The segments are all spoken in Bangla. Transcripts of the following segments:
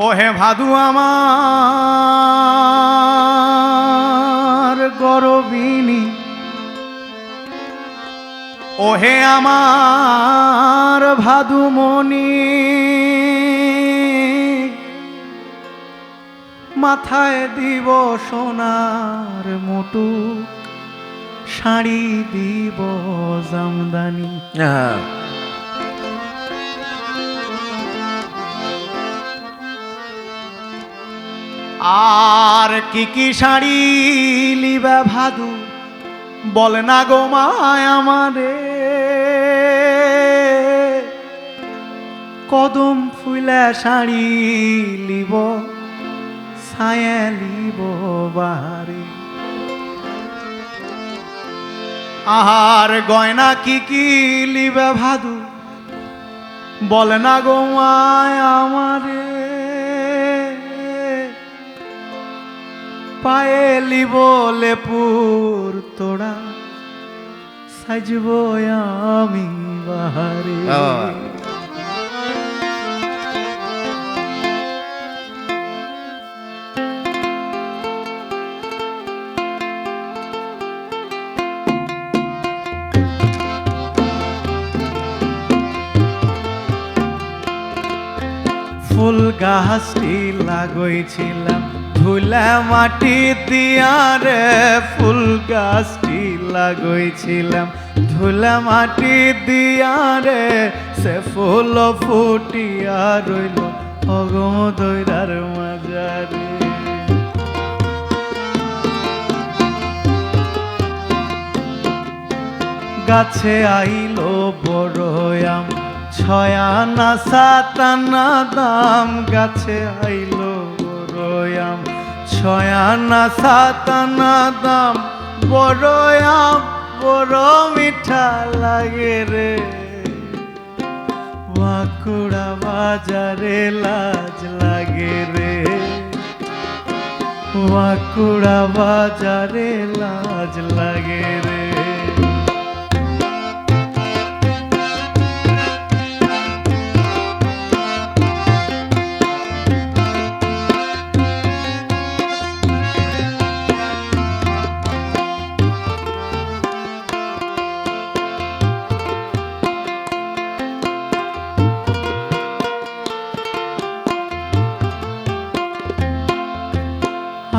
ও হে ভাদু আমার গরবিনী। ও হে আমার ভাদুমণি। মাথায় দিব সোনার মোটু, শাড়ি দিব জামদানি। হ্যাঁ। আর কি কি শাড়ি লিবা ভাদু? বল না গো মায় আমারে। কদম ফুলা শাড়ি লিব, ছায়া লিব বাহারে। আহার গয়না কি কি লিবে ভাদু? বল না গো মায় আমারে। পায়ে লিব লেপুর তোড়া। সাজব আমি বাহারে। ফুল গাছটি লাগইছিলাম। ধুলা মাটি দিয়ারে ফুল গাছটি লাগইছিলাম। ধুলা মাটি দিয়ারে সে ফুল ফুটিয়া রইল। অগম দৈরার মাজারে গাছে আইলো বড়য়াম ছয়ানা সাতানা দাম। গাছে আইলো বড়য়াম ছয়ানা সাতানা দাম, বড় আম, বড় মিঠা লাগে রে। বাঁকুড়া বাজারে লাজ লাগে রে। বাঁকুড়া বাজারে লাজ লাগে রে।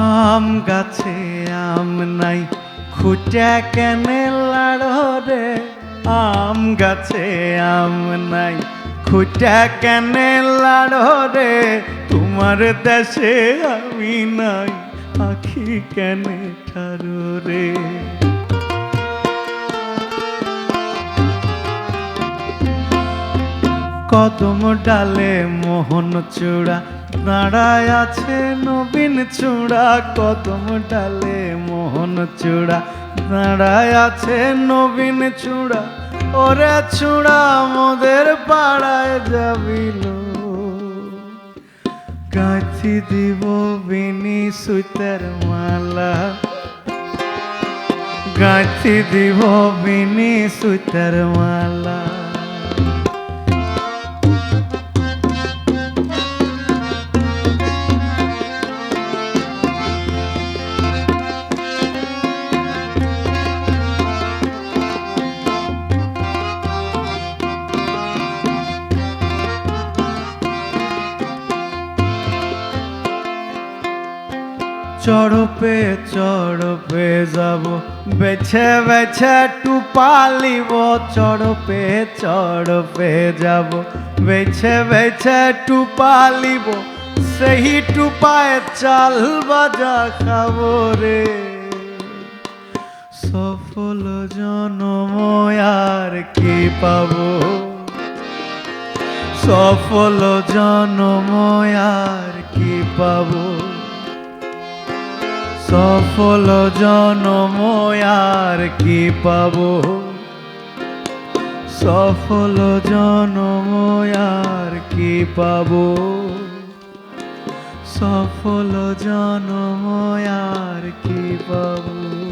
আম গাছে আম নাই, খুঁটা কেনে লাড় রে? আম গাছে আম নাই, খুঁটা কেনে লাড় রে? তোমার দেশে আমি নাই আখি কেনে ঠারো রে? কদম ডালে মোহন চূড়া দাঁড়ায় আছে নবীন চূড়া। কদম ডালে মোহন চূড়া দাঁড়ায় আছে নবীন চূড়া। ওরে চূড়া, মোদের পাড়ায় যাবিল গাছি দিব বিনি সুতার মালা। গাছি দিব বিনি সুতার মালা। চড়পে চড়পে যাব। বেছে বেছে টুপালিব চড়পে চড়পে যাব। বেছে বেছে টুপালিব সেই টুপায় চাল বাজা খাব রে। সফল জনম আর কি পাবো? সফল জনম আর কি পাবো? সফল জনম আর কি পাব? সফল জনম আর কি পাব? সফল জনম আর কি পাবো?